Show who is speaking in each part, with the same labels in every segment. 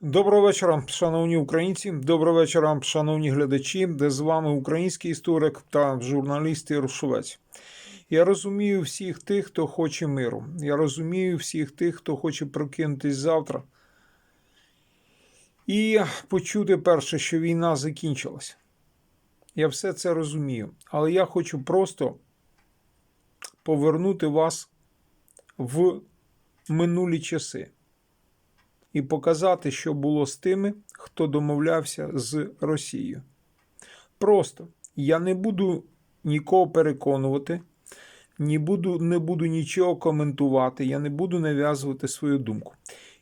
Speaker 1: Доброго вечора, шановні українці. Доброго вечора, шановні глядачі. Де з вами український історик та журналіст Єрушовець. Я розумію всіх тих, хто хоче миру. Я розумію всіх тих, хто хоче прокинутись завтра. І почути перше, що війна закінчилась. Я все це розумію. Але я хочу просто повернути вас в минулі часи і показати, що було з тими, хто домовлявся з Росією. Просто я не буду нікого переконувати, не буду, не буду нічого коментувати, я не буду нав'язувати свою думку.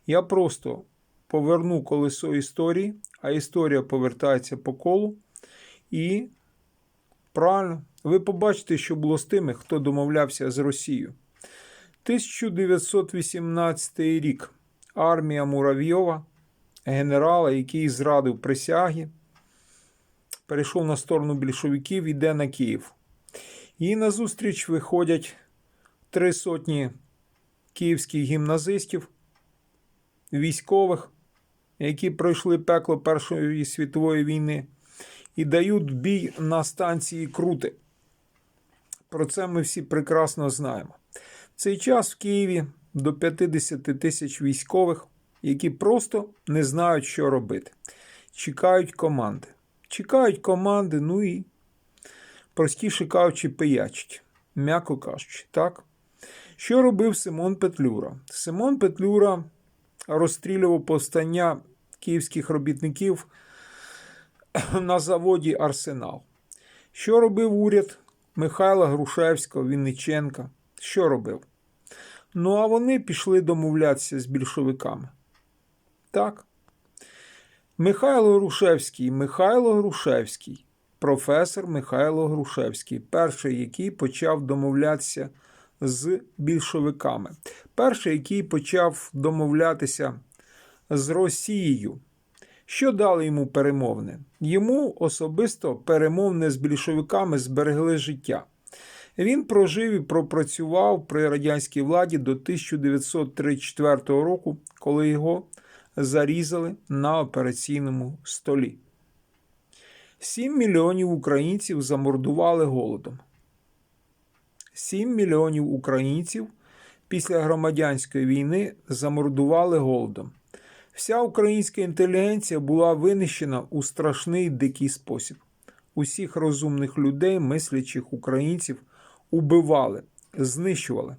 Speaker 1: Я просто поверну колесо історії, а історія повертається по колу. І правильно, ви побачите, що було з тими, хто домовлявся з Росією. 1918 рік армія Муравйова, генерала, який зрадив присяги, перейшов на сторону більшовиків, іде на Київ. І назустріч виходять три сотні київських гімназистів, військових, які пройшли пекло Першої світової війни, і дають бій на станції Крути. Про це ми всі прекрасно знаємо. В цей час в Києві до 50 тисяч військових, які просто не знають, що робити. Чекають команди. Чекають команди, ну і, простіше кажучи, пиячать, м'яко кажучи, так? Що робив Симон Петлюра? Симон Петлюра розстрілював повстання київських робітників на заводі Арсенал. Що робив уряд Михайла Грушевського, Вінниченка? Що робив? Ну, а вони пішли домовлятися з більшовиками. Так. Михайло Грушевський, Михайло Грушевський, професор Михайло Грушевський, перший, який почав домовлятися з більшовиками. Перший, який почав домовлятися з Росією. Що дали йому перемовини? Йому особисто перемовини з більшовиками зберегли життя. Він прожив і пропрацював при радянській владі до 1934 року, коли його зарізали на операційному столі. 7 мільйонів українців замордували голодом. 7 мільйонів українців після громадянської війни замордували голодом. Вся українська інтелігенція була винищена у страшний дикий спосіб. Усіх розумних людей, мислячих українців, убивали, знищували.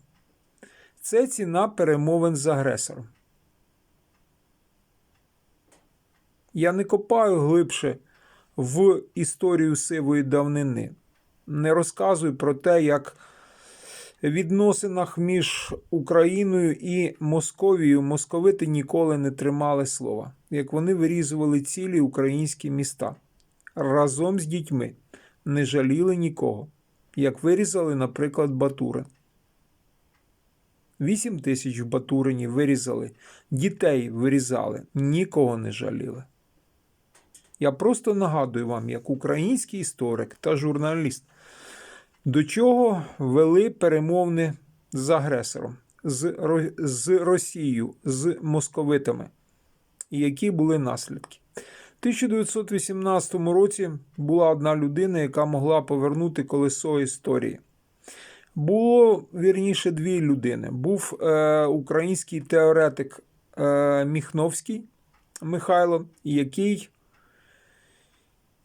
Speaker 1: Це ціна перемовин з агресором. Я не копаю глибше в історію сивої давнини. Не розказую про те, як в відносинах між Україною і Московією московити ніколи не тримали слова, як вони вирізували цілі українські міста разом з дітьми, не жаліли нікого, як вирізали, наприклад, Батурин. 8 тисяч Батуринів вирізали, дітей вирізали, нікого не жаліли. Я просто нагадую вам, як український історик та журналіст, до чого вели перемовини з агресором, з, з Росією, з московитами, і які були наслідки. У 1918 році була одна людина, яка могла повернути колесо історії. Було вірніше дві людини. Був е, український теоретик е, Міхновський Михайло, який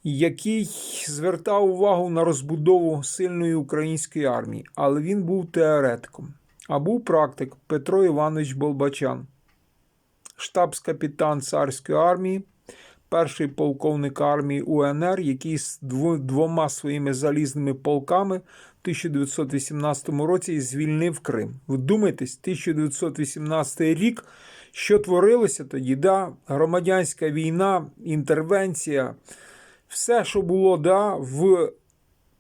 Speaker 1: який звертав увагу на розбудову сильної української армії, але він був теоретиком. А був практик Петро Іванович Болбачан, штабс-капітан царської армії, перший полковник армії УНР, який з двома своїми залізними полками в 1918 році звільнив Крим. Вдумайтесь, 1918 рік. Що творилося тоді? Да? Громадянська війна, інтервенція, все, що було да, в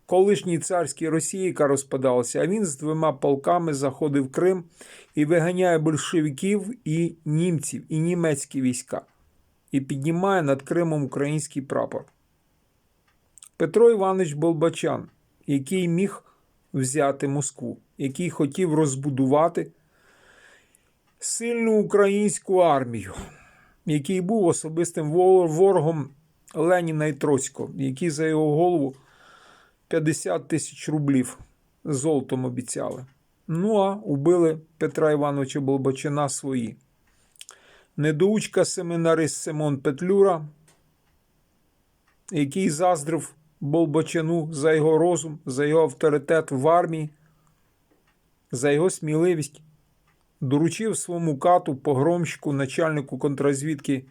Speaker 1: колишній царській Росії, яка розпадалася, а він з двома полками заходив в Крим і виганяє большевиків і німців, і німецькі війська, і піднімає над Кримом український прапор. Петро Іванович Болбачан, який міг взяти Москву, який хотів розбудувати сильну українську армію. який був особистим ворогом Леніна і Троцького, який за його голову 50 тисяч рублів золотом обіцяли. Ну а убили Петра Івановича Болбочина свої. Недоучка семинарист Симон Петлюра, який заздрив Болбочину за його розум, за його авторитет в армії, за його сміливість, доручив своєму кату, погромщику, начальнику контрозвідки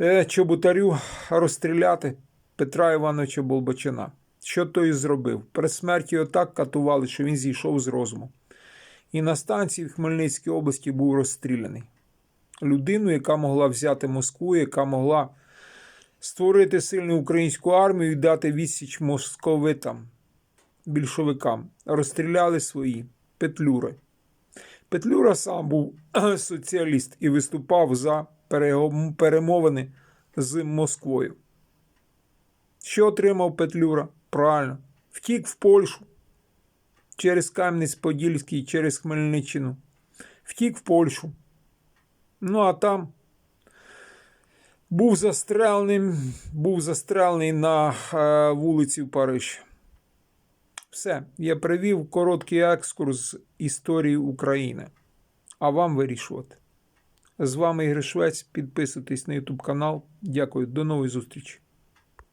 Speaker 1: е, Чоботарю розстріляти Петра Івановича Болбочина. Що той зробив? Перед смертю його так катували, що він зійшов з розуму. І на станції в Хмельницькій області був розстріляний. Людину, яка могла взяти Москву, яка могла створити сильну українську армію і дати відсіч московитам, більшовикам. Розстріляли свої Петлюри. Петлюра сам був соціаліст і виступав за перемовини з Москвою. Що отримав Петлюра? Правильно. Втік в Польщу через Кам'янець-Подільський, через Хмельниччину. Втік в Польщу. Ну а там був застрелений, був застрелений на е, вулиці в Париж. Все, я привів короткий екскурс історії України. А вам вирішувати. З вами Ігор Швець. Підписуйтесь на YouTube канал. Дякую, до нової зустрічі.